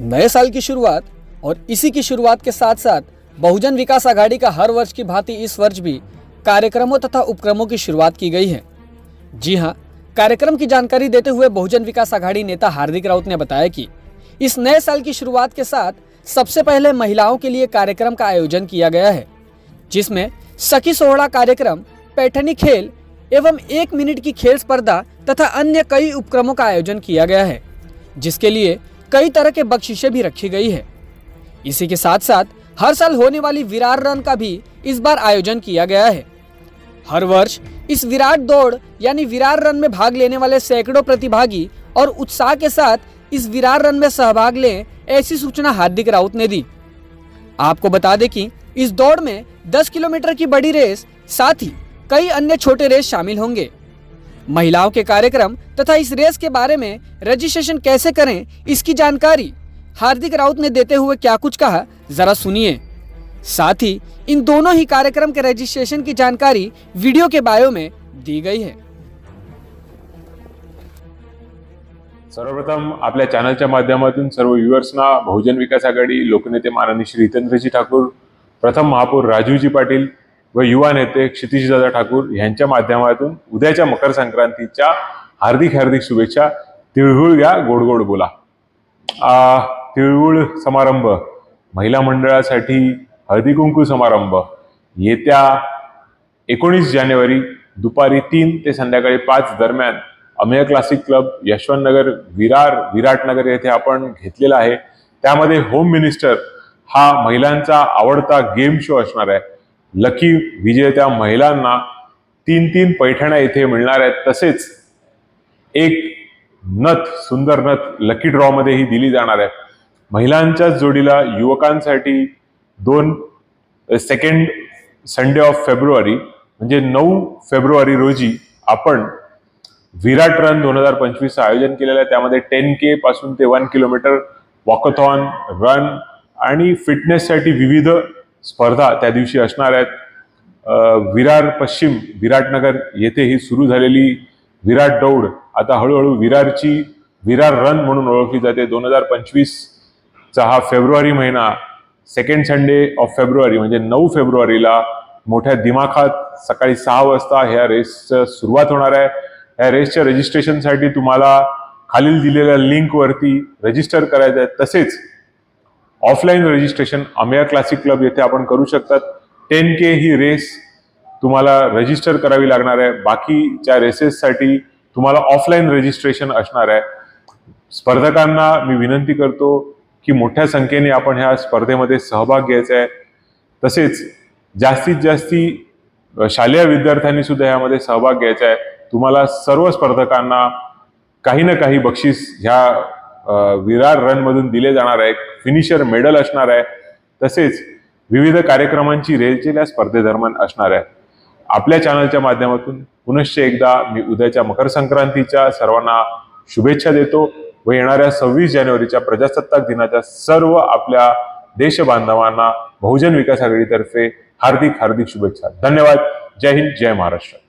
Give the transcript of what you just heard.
नए साल की शुरुआत और इसी की शुरुआत के साथ साथ बहुजन विकास आघाड़ी का हर वर्ष की भांति इस वर्ष भी कार्यक्रमों तथा उपक्रमों की शुरुआत की गई है। जी हाँ कार्यक्रम की जानकारी देते हुए बहुजन विकास आघाड़ी नेता हार्दिक राउत ने बताया कि इस नए साल की शुरुआत के साथ सबसे पहले महिलाओं के लिए कार्यक्रम का आयोजन किया गया है, जिसमें सखी सोहड़ा कार्यक्रम पैठनी खेल एवं एक मिनट की खेल स्पर्धा तथा अन्य कई उपक्रमों का आयोजन किया गया है, जिसके लिए कई तरह के बख्शिशें भी रखी गई है। इसी के साथ साथ हर साल होने वाली विरार रन का भी इस बार आयोजन किया गया है। हर वर्ष इस विराट दौड़, यानी विरार रन में भाग लेने वाले सैकड़ों प्रतिभागी और उत्साह के साथ इस विरार रन में सहभाग लें, ऐसी सूचना हार्दिक राउत ने दी। आपको बता दें कि इस दौड़ में 10 किलोमीटर की बड़ी रेस, साथ ही कई अन्य छोटे रेस शामिल होंगे। महिलाओं के कार्यक्रम तथा इस रेस के बारे में रजिस्ट्रेशन कैसे करें, इसकी जानकारी हार्दिक राउत ने देते हुए क्या कुछ कहा, जरा सुनिए। साथ ही, इन दोनों ही कार्यक्रम के रजिस्ट्रेशन की जानकारी वीडियो के बायो में दी गई है। सर्वप्रथम आपल्या चॅनलच्या माध्यमातून सर्व व्ह्युअर्सना बहुजन विकास आघाडी, लोकनेते माननीय श्री हितेंद्रजी ठाकूर, प्रथम महापौर राजूजी पाटील व युवा नेते क्षितिजदादा ठाकूर यांच्या माध्यमातून उद्याच्या मकर संक्रांतीच्या हार्दिक हार्दिक शुभेच्छा. तिळगुळ घ्या गोड गोड बोला. तिळगुळ समारंभ. महिला मंडळासाठी हळदी कुंकू समारंभ. येत्या एकोणीस जानेवारी दुपारी तीन ते संध्याकाळी पाच दरम्यान अमेय क्लासिक क्लब यशवंतनगर विरार विराटनगर येथे आपण घेतलेला आहे. त्यामध्ये होम मिनिस्टर हा महिलांचा आवडता गेम शो असणार आहे. लकी विजेत्या महिलांना तीन तीन पैठण्या इथे मिळणार आहेत. तसेच एक नथ सुंदर नथ लकी ड्रॉमध्येही दिली जाणार आहे. महिलांच्याच जोडीला युवकांसाठी दोन सेकंड संडे ऑफ फेब्रुवारी म्हणजे नऊ फेब्रुवारी रोजी आपण विराट रन दोन हजार पंचवीसचं आयोजन केलेलं आहे. त्यामध्ये टेन के पासून ते वन किलोमीटर वॉकथॉन रन आणि फिटनेससाठी विविध स्पर्धा त्या दिवशी असणार आहेत. विरार पश्चिम विराटनगर येथे ही सुरू झालेली विराट दौड. आता हळूहळू विरारची विरार रन म्हणून ओळखली जाते. दोन हजार पंचवीसचा हा फेब्रुवारी महिना सेकंड संडे ऑफ फेब्रुवारी म्हणजे नऊ फेब्रुवारीला मोठ्या दिमाखात सकाळी सहा वाजता ह्या रेसचं सुरुवात होणार आहे. या रेसच्या रजिस्ट्रेशनसाठी तुम्हाला खालील दिलेल्या लिंकवरती रजिस्टर करायचं आहे. तसेच offline registration Ameya classic club येथे आपण करू शकतात. टेन के ही रेस तुम्हाला रजिस्टर करावी लागणार आहे. बाकीच्या रेसेससाठी तुम्हाला ऑफलाईन रजिस्ट्रेशन असणार आहे. स्पर्धकांना मी विनंती करतो की मोठ्या संख्येने आपण ह्या स्पर्धेमध्ये सहभाग घ्यायचा आहे. तसेच जास्तीत जास्ती शालेय विद्यार्थ्यांनी सुद्धा यामध्ये सहभाग घ्यायचा आहे. तुम्हाला सर्व स्पर्धकांना काही ना काही बक्षीस ह्या विरार रनमधून दिले जाणार आहे. फिनिशर मेडल असणार आहे. तसेच विविध कार्यक्रमांची रेलचेल या स्पर्धेदरम्यान असणार आहे. आपल्या चॅनलच्या माध्यमातून पुनश्च एकदा मी उद्याच्या मकर संक्रांतीच्या सर्वांना शुभेच्छा देतो व येणाऱ्या सव्वीस जानेवारीच्या प्रजासत्ताक दिनाच्या सर्व आपल्या देशबांधवांना बहुजन विकास आघाडीतर्फे हार्दिक हार्दिक शुभेच्छा. धन्यवाद. जय हिंद. जय महाराष्ट्र.